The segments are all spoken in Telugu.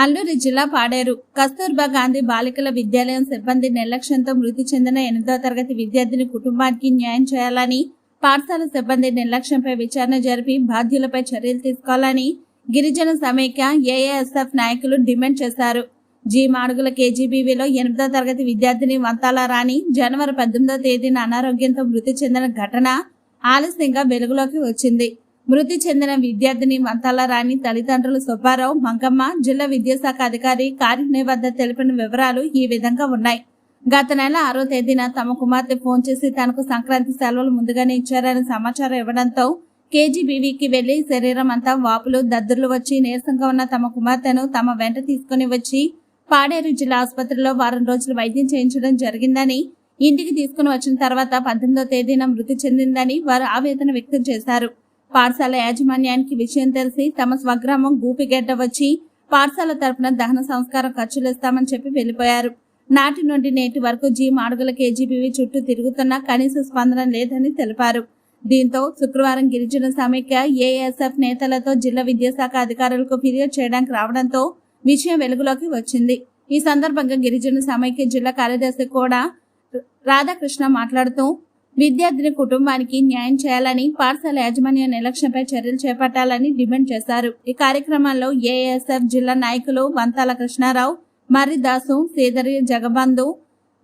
అల్లూరి జిల్లా పాడేరు. కస్తూర్బా గాంధీ బాలికల విద్యాలయం సిబ్బంది నిర్లక్ష్యంతో మృతి చెందిన ఎనిమిదో తరగతి విద్యార్థిని కుటుంబానికి న్యాయం చేయాలని పాఠశాల సిబ్బంది నిర్లక్ష్యంపై విచారణ జరిపి బాధ్యులపై చర్యలు తీసుకోవాలని గిరిజన సమైక్య ఏఏఎస్ఎఫ్ నాయకులు డిమాండ్ చేశారు. జీ మాడుగుల కేజీబీవీలో ఎనిమిదో తరగతి విద్యార్థిని వంతాల రాణి జనవరి పద్దెనిమిదో తేదీన అనారోగ్యంతో మృతి చెందిన ఘటన ఆలస్యంగా వెలుగులోకి వచ్చింది. మృతి చెందిన విద్యార్థిని మంతాలరాణి తల్లిదండ్రులు సుబ్బారావు మంగమ్మ జిల్లా విద్యాశాఖ అధికారి కార్యాలయం వద్ద తెలిపిన వివరాలు ఈ విధంగా ఉన్నాయి. గత నెల ఆరో తేదీన తమ కుమార్తె ఫోన్ చేసి తనకు సంక్రాంతి సెలవులు ముందుగానే ఇచ్చారని సమాచారం ఇవ్వడంతో కేజీబీవీకి వెళ్ళి శరీరం అంతా వాపులు దద్దుర్లు వచ్చి నీరసంగా ఉన్న తమ కుమార్తెను తమ వెంట తీసుకుని వచ్చి పాడేరు జిల్లా ఆసుపత్రిలో వారం రోజులు వైద్యం చేయించడం జరిగిందని ఇంటికి తీసుకుని వచ్చిన తర్వాత పద్దెనిమిదో తేదీన మృతి చెందిందని వారు ఆవేదన వ్యక్తం చేశారు. పాఠశాల యాజమాన్యానికి విషయం తెలిసి తమ స్వగ్రామం గూపిగడ్డ వచ్చి పాఠశాల తరపున దహన సంస్కారం ఖర్చులు ఇస్తామని చెప్పి వెళ్ళిపోయారు నాటి నుండి నేటి వరకు జీ మాడుగుల కేజీబీవి చుట్టూ తిరుగుతున్నా కనీస స్పందన లేదని తెలిపారు. దీంతో శుక్రవారం గిరిజన సమైక్య ఏఎస్ఎఫ్ నేతలతో జిల్లా విద్యాశాఖ అధికారులకు ఫిర్యాదు చేయడానికి రావడంతో విషయం వెలుగులోకి వచ్చింది. ఈ సందర్భంగా గిరిజన సమైక్య జిల్లా కార్యదర్శి కూడా రాధాకృష్ణ మాట్లాడుతూ విద్యార్థిని కుటుంబానికి న్యాయం చేయాలని పాఠశాల యాజమాన్య నిర్లక్ష్యంపై చర్యలు చేపట్టాలని డిమాండ్ చేశారు. ఈ కార్యక్రమంలో ఏఎస్ఎఫ్ జిల్లా నాయకులు వంతాల కృష్ణారావు మర్రిదాసు సేదరి జగబంధు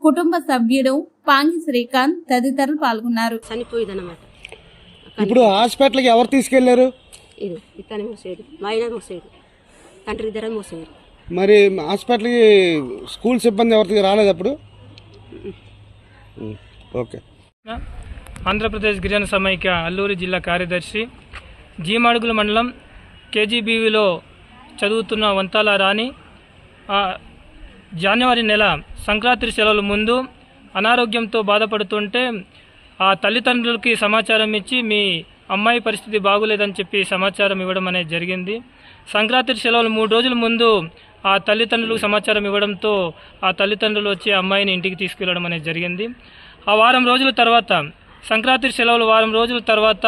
కుటుంబ సభ్యుడు పాంగి శ్రీకాంత్ తదితరులు పాల్గొన్నారు. చనిపోయిందన్నమాట. ఇప్పుడు హాస్పిటల్కి ఎవరు తీసుకెళ్ళారు? ఇది ఇతనే మోసేది మా ఆయన మోసేది తండ్రి ఇద్దరే మోసేది మరి హాస్పిటల్కి స్కూల్ సిబ్బంది ఎవరికి రాలేదు అప్పుడు? ఓకే. ఆంధ్రప్రదేశ్ గిరిజన సమైక్య అల్లూరి జిల్లా కార్యదర్శి జీమాడుగుల మండలం కేజీబీవీలో చదువుతున్న వంతాల రాణి జనవరి నెల సంక్రాంతి సెలవుల ముందు అనారోగ్యంతో బాధపడుతుంటే ఆ తల్లిదండ్రులకి సమాచారం ఇచ్చి మీ అమ్మాయి పరిస్థితి బాగులేదని చెప్పి సమాచారం ఇవ్వడం అనేది జరిగింది. సంక్రాంతి సెలవులు మూడు రోజుల ముందు ఆ తల్లిదండ్రులకు సమాచారం ఇవ్వడంతో ఆ తల్లిదండ్రులు వచ్చి ఆ అమ్మాయిని ఇంటికి తీసుకెళ్ళడం అనేది జరిగింది. ఆ వారం రోజుల తర్వాత సంక్రాంతి సెలవులు వారం రోజుల తర్వాత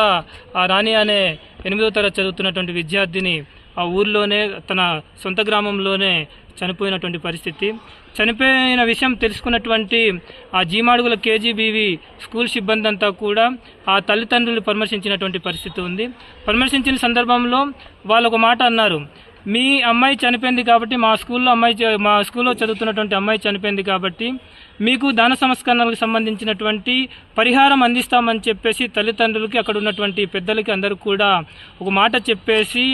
ఆ రాణి అనే ఎనిమిదో తరగతి చదువుతున్నటువంటి విద్యార్థిని ఆ ఊర్లోనే తన సొంత గ్రామంలోనే చనిపోయినటువంటి పరిస్థితి. చనిపోయిన విషయం తెలుసుకున్నటువంటి ఆ జీమాడుగుల కేజీబీవి స్కూల్ సిబ్బంది అంతా కూడా ఆ తల్లిదండ్రులు పరామర్శించినటువంటి పరిస్థితి ఉంది. పరామర్శించిన సందర్భంలో వాళ్ళు ఒక మాట అన్నారు మీ అమ్మాయి చనిపోయింది కాబట్టి మా స్కూల్లో అమ్మాయి మా స్కూల్లో చదువుతున్నటువంటి అమ్మాయి చనిపోయింది కాబట్టి మీకు దాన సంస్కరణలకు సంబంధించినటువంటి పరిహారం అందిస్తామని చెప్పేసి తల్లిదండ్రులకి అక్కడ ఉన్నటువంటి పెద్దలకి అందరూ కూడా ఒక మాట చెప్పేసి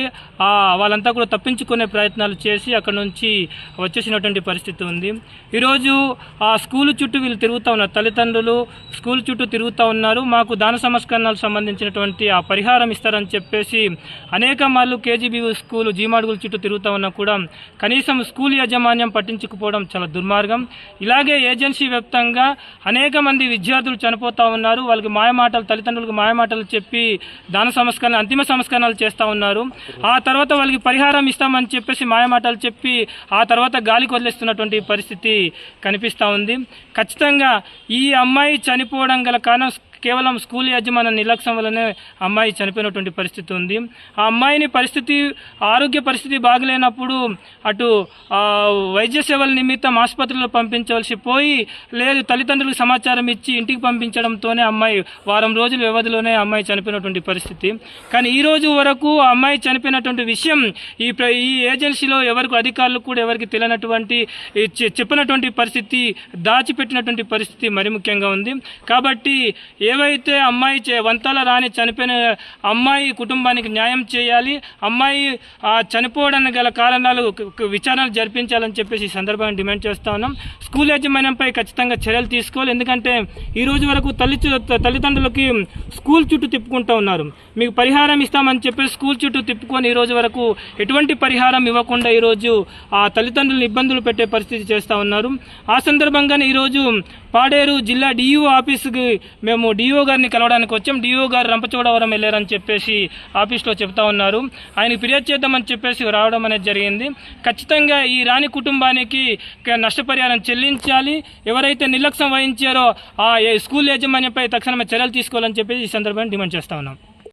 వాళ్ళంతా కూడా తప్పించుకునే ప్రయత్నాలు చేసి అక్కడ నుంచి వచ్చేసినటువంటి పరిస్థితి ఉంది. ఈరోజు ఆ స్కూల్ చుట్టూ వీళ్ళు తిరుగుతూ ఉన్నారు. తల్లిదండ్రులు స్కూల్ చుట్టూ తిరుగుతూ ఉన్నారు. మాకు దాన సంస్కరణలకు సంబంధించినటువంటి ఆ పరిహారం ఇస్తారని చెప్పేసి అనేక మార్లు కేజీబీ స్కూల్ జీమాడుగుల చుట్టూ తిరుగుతూ ఉన్నా కూడా కనీసం స్కూల్ యాజమాన్యం పట్టించుకుపోవడం చాలా దుర్మార్గం. ఇలాగే ఏజెన్సీ వ్యాప్తంగా అనేక మంది విద్యార్థులు చనిపోతూ ఉన్నారు. వాళ్ళకి మాయమాటలు తల్లిదండ్రులకు మాయమాటలు చెప్పి దాన సంస్కరణ అంతిమ సంస్కరణలు చేస్తూ ఉన్నారు. ఆ తర్వాత వాళ్ళకి పరిహారం ఇస్తామని చెప్పేసి మాయమాటలు చెప్పి ఆ తర్వాత గాలికి వదిలేస్తున్నటువంటి పరిస్థితి కనిపిస్తూ ఉంది. ఖచ్చితంగా ఈ అమ్మాయి చనిపోవడం గల కారణం కేవలం స్కూల్ యాజమాన్య నిర్లక్ష్యం వల్లనే అమ్మాయి చనిపోయినటువంటి పరిస్థితి ఉంది. ఆ అమ్మాయిని పరిస్థితి ఆరోగ్య పరిస్థితి బాగలేనప్పుడు అటు వైద్య సేవల నిమిత్తం ఆసుపత్రిలో పంపించవలసి పోయి లేదు తల్లిదండ్రులకు సమాచారం ఇచ్చి ఇంటికి పంపించడంతోనే అమ్మాయి వారం రోజుల వ్యవధిలోనే అమ్మాయి చనిపోయినటువంటి పరిస్థితి. కానీ ఈ రోజు వరకు ఆ అమ్మాయి చనిపోయినటువంటి విషయం ఈ ఈ ఏజెన్సీలో ఎవరికి అధికారులు కూడా ఎవరికి తెలియనటువంటి చెప్పినటువంటి పరిస్థితి దాచిపెట్టినటువంటి పరిస్థితి మరి ముఖ్యంగా ఉంది. కాబట్టి ఏవైతే అమ్మాయి చే- వంతల రాని చనిపోయిన అమ్మాయి కుటుంబానికి న్యాయం చేయాలి అమ్మాయి చనిపోవడానికి గల కారణాలు విచారణ జరిపించాలని చెప్పేసి ఈ సందర్భంగా డిమాండ్ చేస్తా ఉన్నాం. స్కూల్ యాజమాన్యంపై ఖచ్చితంగా చర్యలు తీసుకోవాలి. ఎందుకంటే ఈ రోజు వరకు తల్లి తల్లిదండ్రులకి స్కూల్ చుట్టూ తిప్పుకుంటూ ఉన్నారు. మీకు పరిహారం ఇస్తామని చెప్పి స్కూల్ చుట్టూ తిప్పుకొని ఈ రోజు వరకు ఎటువంటి పరిహారం ఇవ్వకుండా ఈరోజు ఆ తల్లిదండ్రులను ఇబ్బందులు పెట్టే పరిస్థితి చేస్తూ ఉన్నారు. ఆ సందర్భంగానే ఈరోజు పాడేరు జిల్లా డిఈఓ ఆఫీస్కి మేము డిఓ గారిని కలవడానికి వచ్చాం. డిఓ గారు రంపచోడవరం వెళ్ళారని చెప్పేసి ఆఫీస్లో చెప్తా ఉన్నారు. ఆయన ఫిర్యాదు చేద్దామని చెప్పేసి రావడం అనేది జరిగింది. ఖచ్చితంగా ఈ రాణి కుటుంబానికి నష్టపరిహారం చెల్లించాలి. ఎవరైతే నిర్లక్ష్యం వహించారో ఆ స్కూల్ యాజమాన్యంపై తక్షణమే చర్యలు తీసుకోవాలని చెప్పేసి ఈ సందర్భంగా డిమాండ్ చేస్తా ఉన్నాం.